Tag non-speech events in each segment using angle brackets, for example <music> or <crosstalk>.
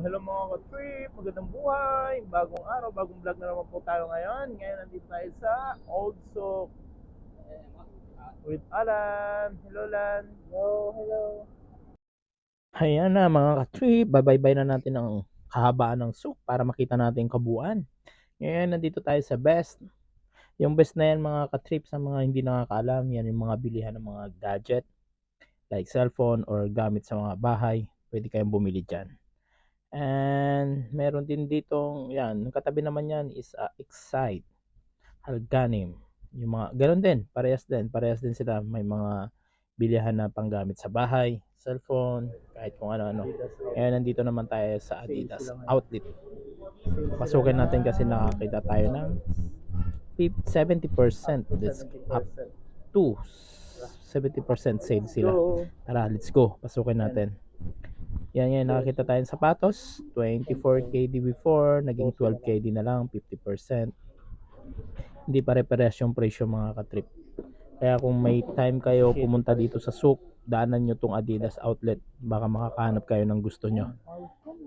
hello mga ka-trip, magandang buhay, bagong araw, bagong vlog na naman po tayo ngayon. Ngayon nandito tayo sa Old Souk with Alan. Hello Lan. Hello, hello. Ayan na mga ka-trip, babaybay na natin ang kahabaan ng souk para makita natin yung kabuuan. Ngayon nandito tayo sa best. Yung best na yan mga ka-trip sa mga hindi nakakaalam, yan yung mga bilihan ng mga gadget like cellphone or gamit sa mga bahay. Pwede kayong bumili dyan. And meron din ditong, yan, katabi naman yan is uh, Excite, Halganim. Yung mga, ganun din, parehas din, parehas din sila. May mga bilihan na panggamit sa bahay, cellphone, kahit kung ano-ano. Ngayon nandito naman tayo sa Adidas outlet. Pasukin natin kasi nakakita tayo ng 70% this up to 70% sale sila. Tara, let's go. Pasukin natin. Yan yan, nakakita tayong sapatos. 24 KD before, naging 12 KD na lang, 50%. Hindi pare-parehas yung presyo mga katrip. Kaya kung may time kayo pumunta dito sa souk, daanan nyo tong Adidas outlet. Baka makakahanap kayo ng gusto nyo.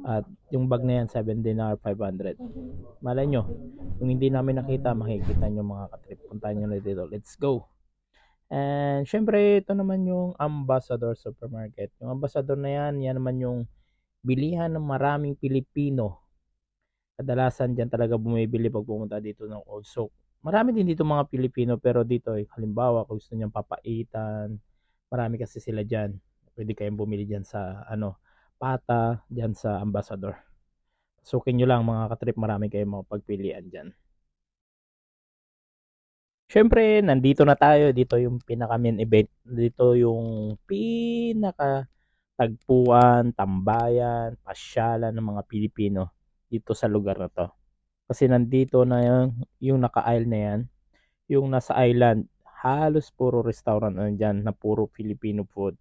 At yung bag na yan, 7 dinar, 500. Malay nyo, kung hindi namin nakita, makikita nyo mga katrip. Puntahan nyo na dito. Let's go! And syempre, ito naman yung Ambassador Supermarket. Yung Ambassador na yan, yan naman yung bilihan ng maraming Pilipino. Kadalasan dyan talaga bumibili pag pumunta dito ng Old Souk. Marami din dito mga Pilipino pero dito eh, halimbawa kung gusto niyang papaitan, marami kasi sila dyan. Pwede kayong bumili dyan sa ano, pata, dyan sa Ambassador. Sukin nyo lang mga katrip, marami kayong mga pagpilian dyan. Siyempre, nandito na tayo. Dito yung pinaka main event. Dito yung pinaka tagpuan, tambayan, pasyalan ng mga Pilipino dito sa lugar na to. Kasi nandito na yung, yung naka-isle na yan. Yung nasa island, halos puro restaurant na dyan na puro Filipino food.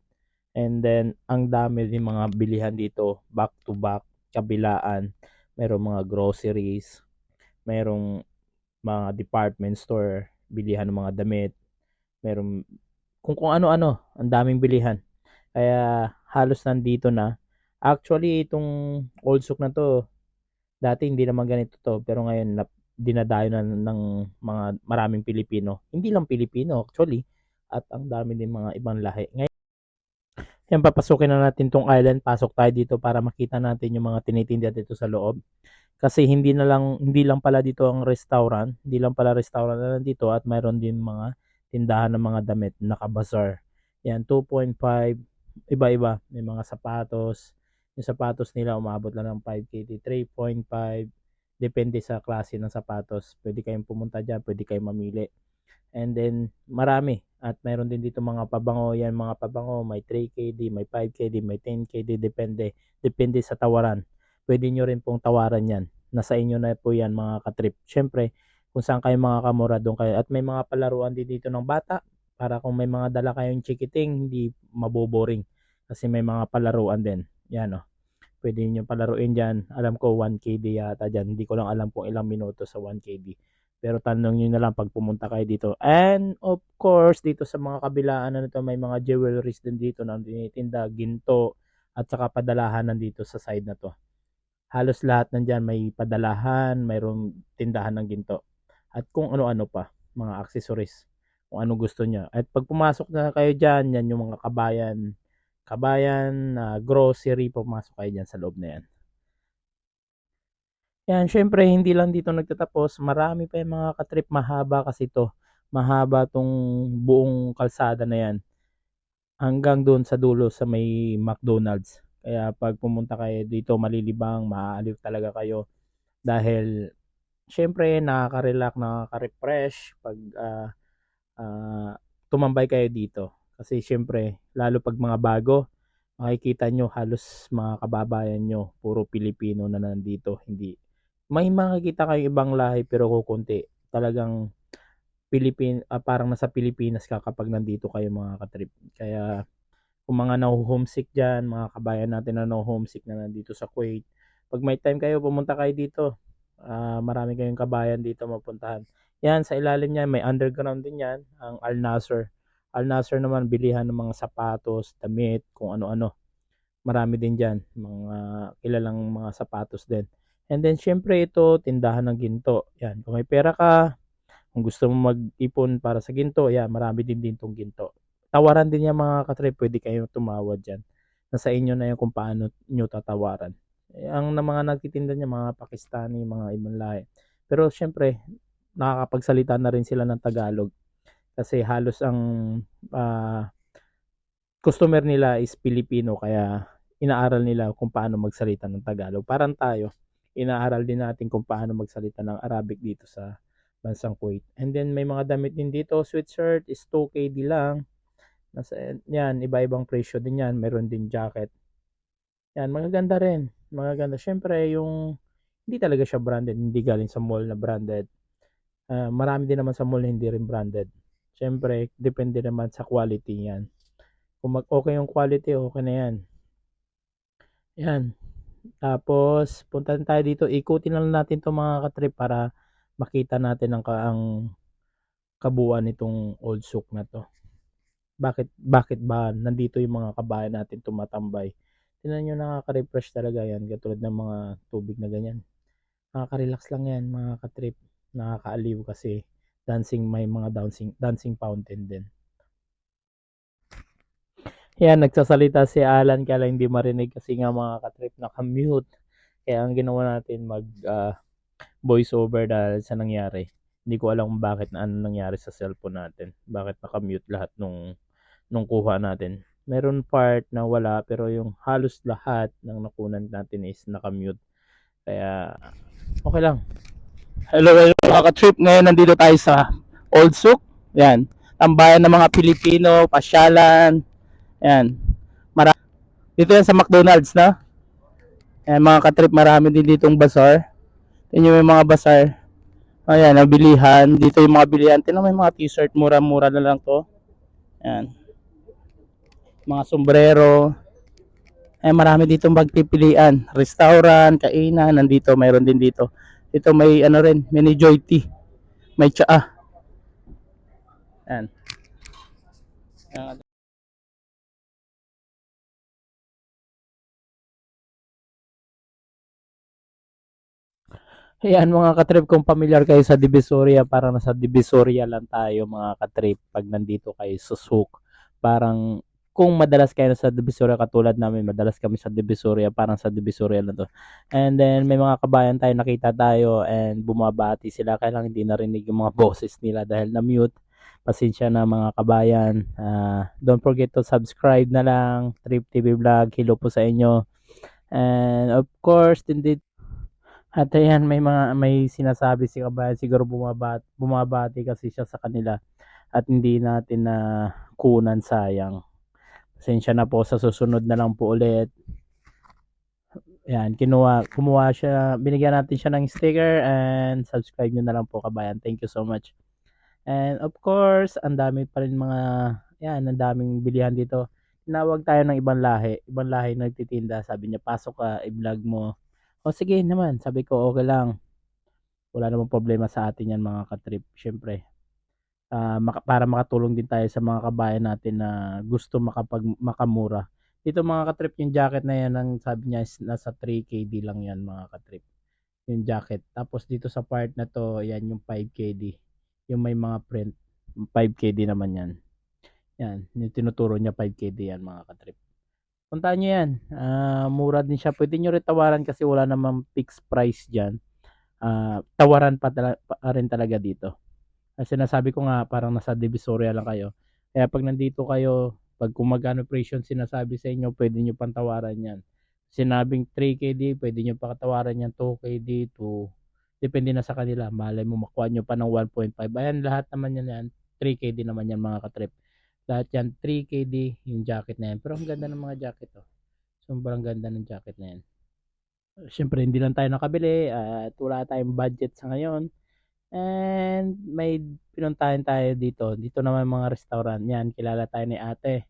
And then, ang dami din mga bilihan dito, back to back, kabilaan. Merong mga groceries, merong mga department store, bilihan ng mga damit, meron kung kung ano-ano, ang daming bilihan. Kaya halos nandito na. Actually, itong old souk na to, dati hindi naman ganito to, pero ngayon na, dinadayo na ng mga maraming Pilipino. Hindi lang Pilipino actually, at ang dami din mga ibang lahi. Ngayon, yan papasukin na natin tong island. Pasok tayo dito para makita natin yung mga tinitinda dito sa loob. Kasi hindi na lang hindi lang pala dito ang restaurant, hindi lang pala restaurant na nandito at mayroon din mga tindahan ng mga damit, naka-bazaar. Yan 2.5 iba-iba, may mga sapatos. Yung sapatos nila umabot lang ng 5KD, 3.5 depende sa klase ng sapatos. Pwede kayong pumunta diyan, pwede kayong mamili. And then marami at mayroon din dito mga pabango, yan mga pabango, may 3KD, may 5KD, may 10KD, depende depende sa tawaran pwede nyo rin pong tawaran yan. Nasa inyo na po yan mga katrip. Siyempre, kung saan kayo mga kamura, doon kayo. At may mga palaruan din dito ng bata para kung may mga dala kayong chikiting, hindi maboboring. Kasi may mga palaruan din. Yan o. Oh. Pwede nyo palaruin dyan. Alam ko 1KD yata dyan. Hindi ko lang alam kung ilang minuto sa 1KD. Pero tanong nyo na lang pag pumunta kayo dito. And of course, dito sa mga kabilaan na nito, may mga jewelries din dito na tinitinda, ginto, at saka padalahan nandito sa side na to halos lahat nandyan may padalahan, mayroong tindahan ng ginto. At kung ano-ano pa, mga accessories, kung ano gusto niya. At pag pumasok na kayo dyan, yan yung mga kabayan, kabayan, uh, grocery, pumasok kayo dyan sa loob na yan. Yan, syempre, hindi lang dito nagtatapos. Marami pa yung mga katrip, mahaba kasi to. Mahaba tong buong kalsada na yan. Hanggang doon sa dulo sa may McDonald's. Kaya pag pumunta kayo dito malilibang, maaaliw talaga kayo dahil syempre nakaka-relax, nakaka-refresh pag uh, uh, tumambay kayo dito. Kasi syempre, lalo pag mga bago, makikita nyo halos mga kababayan nyo, puro Pilipino na nandito. Hindi. May makikita kayo ibang lahi pero kukunti. Talagang Pilipin, uh, parang nasa Pilipinas ka kapag nandito kayo mga katrip. Kaya kung mga na-homesick dyan, mga kabayan natin na na-homesick na nandito sa Kuwait. Pag may time kayo, pumunta kayo dito. Uh, marami kayong kabayan dito mapuntahan. Yan, sa ilalim niya, may underground din yan, ang Al Nasser. Al Nasser naman, bilihan ng mga sapatos, damit, kung ano-ano. Marami din dyan. Mga kilalang mga sapatos din. And then, syempre ito, tindahan ng ginto. Yan, kung may pera ka, kung gusto mo mag-ipon para sa ginto, yan, marami din din tong ginto. Tawaran din yan mga katrip, pwede kayo tumawad dyan. Nasa inyo na yun kung paano nyo tatawaran. Eh, ang na mga nagtitinda niya, mga Pakistani, mga ibang lahi. Pero syempre, nakakapagsalita na rin sila ng Tagalog. Kasi halos ang ah, customer nila is Pilipino, kaya inaaral nila kung paano magsalita ng Tagalog. Parang tayo, inaaral din natin kung paano magsalita ng Arabic dito sa bansang Kuwait. And then may mga damit din dito, sweatshirt is 2KD lang. Nasa, yan, iba-ibang presyo din yan. Meron din jacket. Yan, magaganda rin. Magaganda. Siyempre, yung hindi talaga siya branded. Hindi galing sa mall na branded. Ah, marami din naman sa mall na hindi rin branded. Siyempre, depende naman sa quality yan. Kung mag okay yung quality, okay na yan. Yan. Tapos, punta tayo dito. Ikutin lang natin itong mga katrip para makita natin ang, ang kabuuan nitong old souk na to. Bakit, bakit ba nandito yung mga kabayan natin tumatambay? Tingnan nyo, nakaka-refresh talaga yan. Katulad ng mga tubig na ganyan. Nakaka-relax lang yan, mga katrip. Nakakaaliw kasi dancing, may mga dancing, dancing fountain din. Yan, nagsasalita si Alan kaya lang hindi marinig kasi nga mga katrip naka-mute. Kaya ang ginawa natin mag ah, voice over dahil sa nangyari. Hindi ko alam bakit na ano nangyari sa cellphone natin. Bakit naka-mute lahat nung nung kuha natin. Meron part na wala pero yung halos lahat ng nakunan natin is naka-mute. Kaya okay lang. Hello, hello mga ka-trip. Ngayon nandito tayo sa Old Souk. Yan. Tambayan ng mga Pilipino, pasyalan. Yan. Mara dito yan sa McDonald's, no? Yan, mga ka-trip, marami din ditong bazaar. Yan yung mga bazaar. Ayan, ang bilihan. Dito yung mga bilihan. Tingnan mo yung mga t-shirt. Mura-mura na lang to. Yan. Mga sombrero. Ayan, marami ditong magpipilian. Restaurant, kainan. Nandito, mayroon din dito. Dito may ano rin, mini joy tea. May tsaa. Yan. Yan. <laughs> Ayan mga katrip, kung familiar kayo sa Divisoria, parang nasa Divisoria lang tayo mga katrip pag nandito kayo sa Souk. Parang kung madalas kayo sa Divisoria katulad namin, madalas kami sa Divisoria, parang sa Divisoria lang to. And then may mga kabayan tayo, nakita tayo and bumabati sila, kaya lang hindi narinig yung mga <laughs> boses nila dahil na-mute. Pasensya na mga kabayan. Ah, don't forget to subscribe na lang. Trip TV Vlog, hello po sa inyo. And of course, din dito at ayan, may mga may sinasabi si kabayan siguro bumabati, bumabati kasi siya sa kanila at hindi natin na kunan sayang. Pasensya na po sa susunod na lang po ulit. Ayan, kinuha, kumuha siya, binigyan natin siya ng sticker and subscribe nyo na lang po kabayan. Thank you so much. And of course, ang dami pa rin mga, yan, ang daming bilihan dito. Tinawag tayo ng ibang lahi. Ibang lahi nagtitinda. Sabi niya, pasok ka, i-vlog mo. O sige naman, sabi ko okay lang. Wala namang problema sa atin yan mga katrip. Siyempre, ah, maka- para makatulong din tayo sa mga kabayan natin na gusto makapag makamura. Dito mga katrip, yung jacket na yan, ang sabi niya is nasa 3KD lang yan mga katrip. Yung jacket. Tapos dito sa part na to, yan yung 5KD. Yung may mga print, 5KD naman yan. Yan, yung tinuturo niya 5KD yan mga katrip. Puntahan nyo yan. Ah, mura din siya. Pwede nyo rin tawaran kasi wala namang fixed price dyan. Ah, tawaran pa, tala- pa rin talaga dito. Kasi sinasabi ko nga parang nasa Divisoria lang kayo. Kaya pag nandito kayo, pag kung magkano presyo yung sinasabi sa inyo, pwede nyo pang tawaran yan. Sinabing 3KD, pwede nyo pa katawaran yan 2KD to depende na sa kanila. Malay mo makuha nyo pa ng 1.5. Ayan, lahat naman yan yan. 3KD naman yan mga katrip. Lahat yan 3KD yung jacket na yan. Pero ang ganda ng mga jacket oh. Sobrang ganda ng jacket na yan. Siyempre hindi lang tayo nakabili at wala tayong budget sa ngayon. And may pinuntahan tayo dito. Dito naman mga restaurant. Yan, kilala tayo ni ate.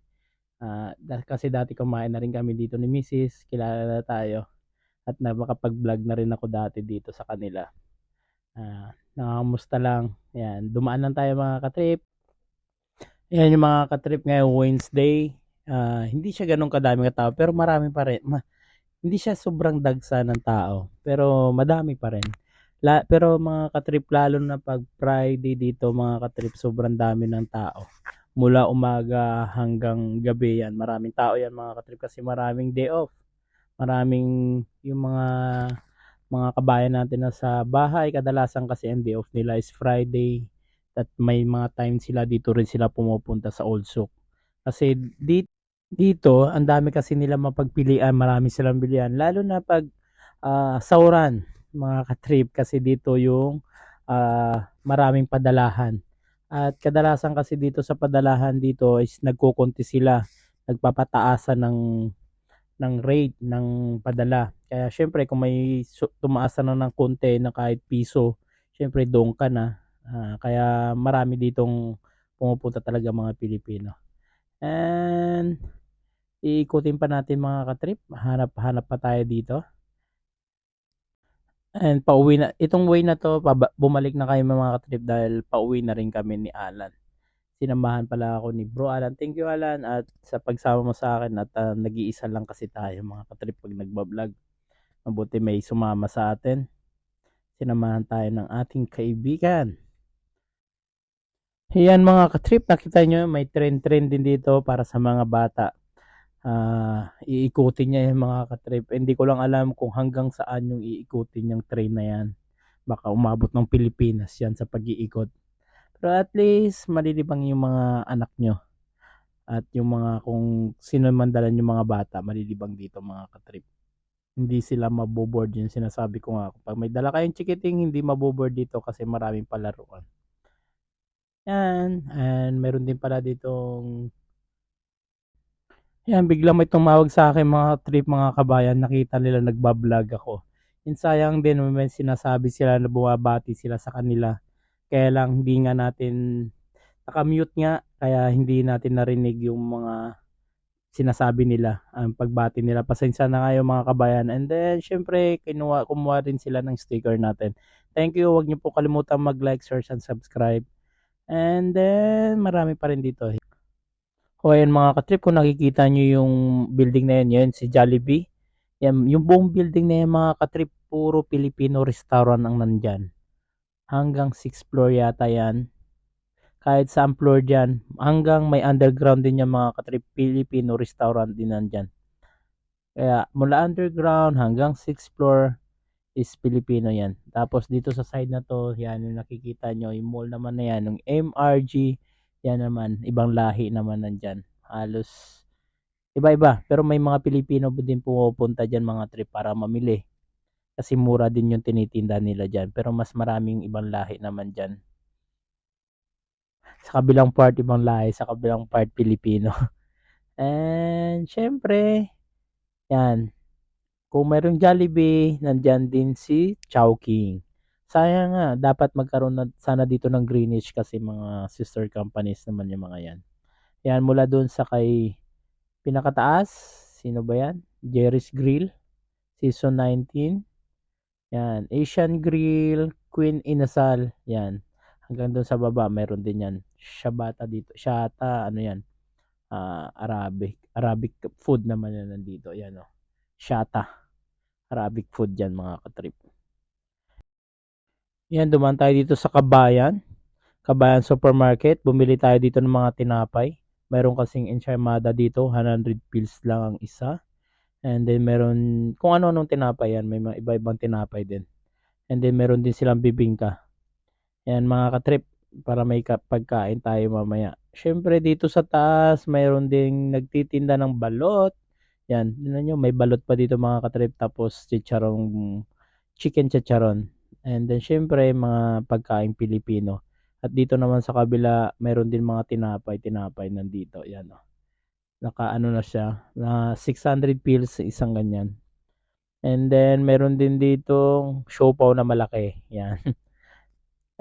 Da- kasi dati kumain na rin kami dito ni Mrs. Kilala na tayo. At na makapag-vlog na rin ako dati dito sa kanila. Ah, nangangamusta lang. Yan, dumaan lang tayo mga katrip. Yan yung mga katrip ngayong Wednesday. Ah, hindi siya gano'n kadaming katao pero marami pa rin ma hindi siya sobrang dagsa ng tao, pero madami pa rin. La pero mga ka-trip lalo na 'pag Friday dito mga ka-trip sobrang dami ng tao. Mula umaga hanggang gabi 'yan, maraming tao 'yan mga ka-trip kasi maraming day off. Maraming yung mga mga kabayan natin na sa bahay kadalasan kasi ang day off nila is Friday at may mga time sila dito rin sila pumupunta sa Old Souk. Kasi di dito ang dami kasi nila mapagpilian, marami silang bilihan lalo na 'pag, ah, sahuran mga ka-trip kasi dito yung, ah, maraming padalahan. At kadalasan kasi dito sa padalahan dito is nagkokonti sila, nagpapataasan ng ng rate ng padala. Kaya siyempre kung may tumaasan na ng konti na kahit piso, siyempre doon ka na. Ah, kaya marami ditong pumupunta talaga mga Pilipino. And iikutin pa natin mga ka-trip, hanap-hanap pa tayo dito. And pauwi na itong way na 'to bumalik na kami mga ka-trip dahil pauwi na rin kami ni Alan. Sinamahan pala ako ni Bro Alan. Thank you Alan at sa pagsama mo sa akin at, ah, nag-iisa lang kasi tayo mga ka-trip 'pag nagba-vlog. Mabuti may sumama sa atin. Sinamahan tayo ng ating kaibigan. Ayan mga ka-trip, nakita nyo may trend-trend din dito para sa mga bata. Ah, iikutin niya yung mga ka-trip. Hindi ko lang alam kung hanggang saan yung iikutin yung train na yan. Baka umabot ng Pilipinas yan sa pag-iikot. Pero at least malilibang yung mga anak nyo. At yung mga kung sino man dalan yung mga bata, malilibang dito mga ka-trip. Hindi sila maboboard yung sinasabi ko nga. Pag may dala kayong chikiting, hindi maboboard dito kasi maraming palaruan. Yan. And meron din pala ditong yan, biglang may tumawag sa akin mga trip mga kabayan, nakita nila nagbablog ako. Yung sayang din, may sinasabi sila na bumabati sila sa kanila. Kaya lang hindi nga natin, nakamute nga, kaya hindi natin narinig yung mga sinasabi nila, ang pagbati nila. Pasensya na kayo mga kabayan. And then, syempre, kinuha, kumuha rin sila ng sticker natin. Thank you. Huwag niyo po kalimutan mag-like, search, and subscribe. And then, marami pa rin dito. O ayan mga katrip, kung nakikita nyo yung building na yan, yan si Jollibee. Yan, yung buong building na yan mga katrip, puro Filipino restaurant ang nandyan. Hanggang 6th floor yata yan. Kahit sa floor dyan, hanggang may underground din yan mga katrip, Filipino restaurant din nandyan. Kaya mula underground hanggang 6th floor is Filipino yan. Tapos dito sa side na to, yan yung nakikita nyo, yung mall naman na yan, yung MRG, yan naman, ibang lahi naman nandyan. Halos iba-iba. Pero may mga Pilipino din pumupunta dyan mga trip para mamili. Kasi mura din yung tinitinda nila dyan. Pero mas maraming ibang lahi naman dyan. Sa kabilang part, ibang lahi. Sa kabilang part, Pilipino. <laughs> And, syempre, yan. Kung mayroong Jollibee, nandyan din si Chowking. Sayang nga, dapat magkaroon na sana dito ng Greenwich kasi mga sister companies naman yung mga yan. Yan, mula doon sa kay pinakataas, sino ba yan? Jerry's Grill, season 19. Yan, Asian Grill, Queen Inasal, yan. Hanggang doon sa baba, meron din yan. Shabata dito, Shata, ano yan? Ah, Arabic, Arabic food naman yan nandito. Yan o. Shata. Arabic food yan mga katrip. Yan, dumaan tayo dito sa Kabayan. Kabayan Supermarket. Bumili tayo dito ng mga tinapay. Meron kasing enchimada dito. 100 pills lang ang isa. And then meron, kung ano-anong tinapay yan. May mga iba-ibang tinapay din. And then meron din silang bibingka. Yan mga katrip. Para may pagkain tayo mamaya. Siyempre dito sa taas, mayroon ding nagtitinda ng balot. Yan, yun nyo, may balot pa dito mga katrip. Tapos chicharong, chicken chicharon. And then syempre mga pagkain Pilipino. At dito naman sa kabila, meron din mga tinapay, tinapay nandito. Yan oh. Naka ano na siya, na 600 pills isang ganyan. And then meron din dito siopaw na malaki. Yan. <laughs>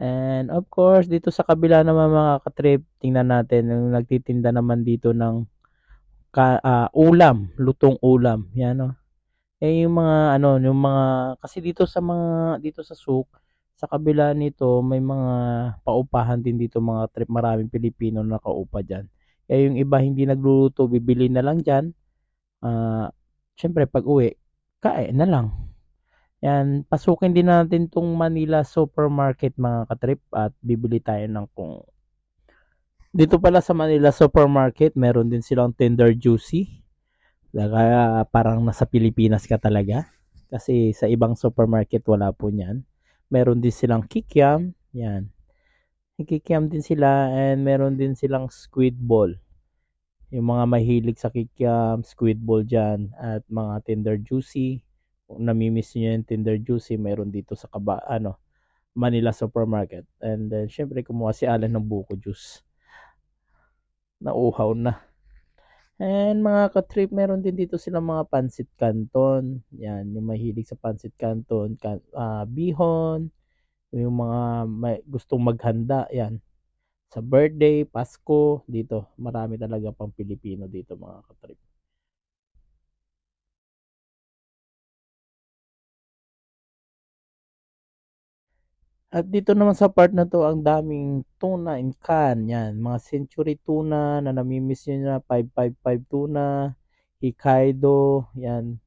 And of course, dito sa kabila naman mga katrip, tingnan natin yung nagtitinda naman dito ng ka, uh, ulam, lutong ulam. Yan oh. Eh yung mga ano, yung mga kasi dito sa mga dito sa souk, sa kabila nito may mga paupahan din dito mga trip, maraming Pilipino na nakaupa diyan. Kaya yung iba hindi nagluluto, bibili na lang dyan. Ah, syempre pag uwi, kain na lang. Yan, pasukin din natin tong Manila Supermarket mga katrip at bibili tayo ng kung dito pala sa Manila Supermarket, meron din silang Tender Juicy. Kaya parang nasa Pilipinas ka talaga. Kasi sa ibang supermarket wala po niyan. Meron din silang Kikiam. Yan. Kikiam din sila and meron din silang Squid Ball. Yung mga mahilig sa Kikiam, Squid Ball dyan at mga Tender Juicy. Kung namimiss nyo yung Tender Juicy, meron dito sa kaba, ano, Manila Supermarket. And then, syempre, kumuha si Alan ng buko juice. Nauhaw na. And mga ka-trip, meron din dito silang mga pansit canton. Yan, yung mahilig sa pansit canton, kan, ah, bihon, yung mga may, gustong maghanda, yan. Sa birthday, Pasko, dito, marami talaga pang Pilipino dito mga ka-trip. At dito naman sa part na to, ang daming tuna in can. Yan, mga century tuna na namimiss nyo na, 555 tuna, Hokkaido, yan,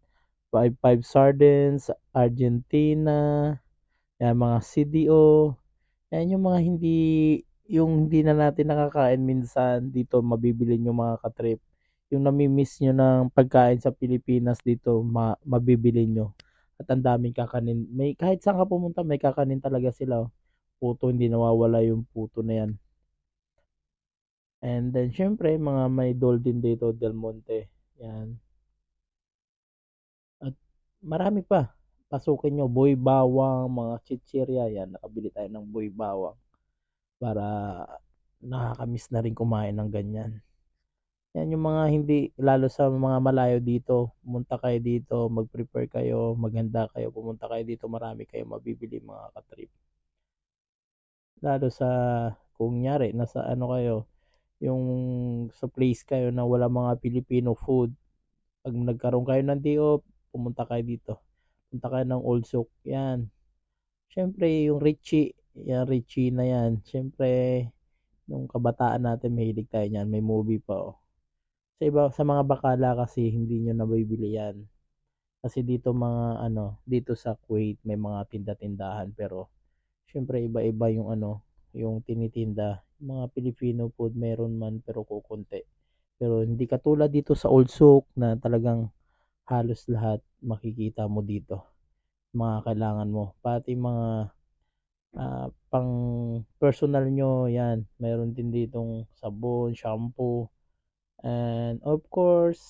55 sardines, Argentina, yan, mga CDO, yan yung mga hindi, yung hindi na natin nakakain minsan dito, mabibili nyo mga katrip. Yung namimiss nyo ng pagkain sa Pilipinas dito, ma- mabibili nyo at ang daming kakanin. May kahit saan ka pumunta, may kakanin talaga sila. oh. Puto hindi nawawala yung puto na yan. And then syempre mga may dol din dito Del Monte. Yan. At marami pa. Pasukin nyo, boy bawang, mga chichirya, yan. Nakabili tayo ng boy bawang. Para nakakamiss na rin kumain ng ganyan. Yan yung mga hindi, lalo sa mga malayo dito, pumunta kayo dito, mag-prepare kayo, maghanda kayo, pumunta kayo dito, marami kayo mabibili mga katrip. Lalo sa, kung nyari, nasa ano kayo, yung sa place kayo na wala mga Filipino food, pag nagkaroon kayo ng off, pumunta kayo dito. Punta kayo ng Old Souk, yan. Siyempre, yung Richie, yan, Richie na yan. Siyempre, nung kabataan natin, mahilig tayo niyan, may movie pa, oh sa iba sa mga bakala kasi hindi nyo nabibili yan. Kasi dito mga ano, dito sa Kuwait may mga tinda-tindahan pero syempre iba-iba yung ano, yung tinitinda. Mga Filipino food meron man pero kukunti. Pero hindi katulad dito sa Old Souk na talagang halos lahat makikita mo dito. Mga kailangan mo. Pati mga ah, pang personal nyo, yan. Meron din ditong sabon, shampoo, And of course,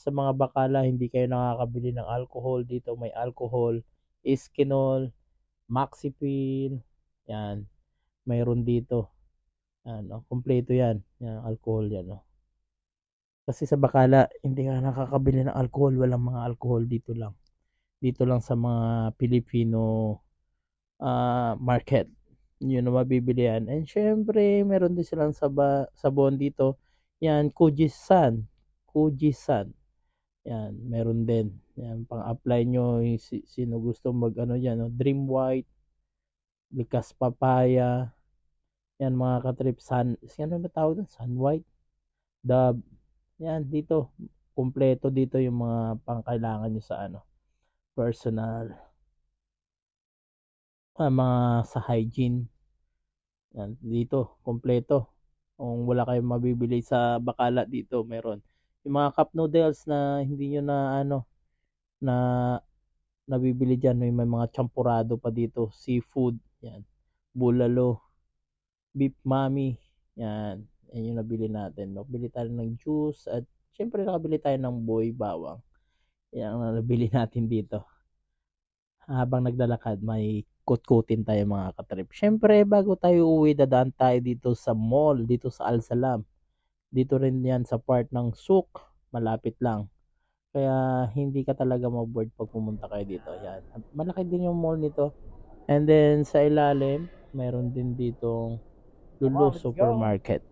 sa mga bakala, hindi kayo nakakabili ng alcohol dito. May alcohol, Iskinol, Maxipil, yan. Mayroon dito. Ano, kompleto yan. Yan, alcohol yan. No? Kasi sa bakala, hindi ka nakakabili ng alcohol. Walang mga alcohol dito lang. Dito lang sa mga Filipino ah, market. Yun na mabibili yan. And syempre, meron din silang saba, sabon dito yan, Kujisan. Kujisan. Yan, meron din. Yan, pang-apply nyo si- sino gusto mag ano yan, no? Dream White, Likas Papaya. Yan, mga katrip sun. Ano ba tawag doon? Sun White. Dub. Yan, dito. Kumpleto dito yung mga pangkailangan nyo sa ano. Personal. Ah, mga sa hygiene. Yan, dito. Kumpleto. Kung wala kayong mabibili sa bakala dito, meron. Yung mga cup noodles na hindi nyo na ano, na nabibili dyan, may, may mga champurado pa dito, seafood, yan, bulalo, beef mami, yan, yan yung nabili natin. Nabili tayo ng juice at syempre nakabili tayo ng boy bawang. Yan ang nabili <laughs> natin dito. Habang naglalakad, may kutkutin tayo mga katrip. Syempre, bago tayo uwi, dadaan tayo dito sa mall, dito sa Al Salam. Dito rin yan sa part ng Souk, malapit lang. Kaya hindi ka talaga maboard pag pumunta kayo dito. Yan. Malaki din yung mall nito. And then sa ilalim, meron din ditong Lulu. Supermarket.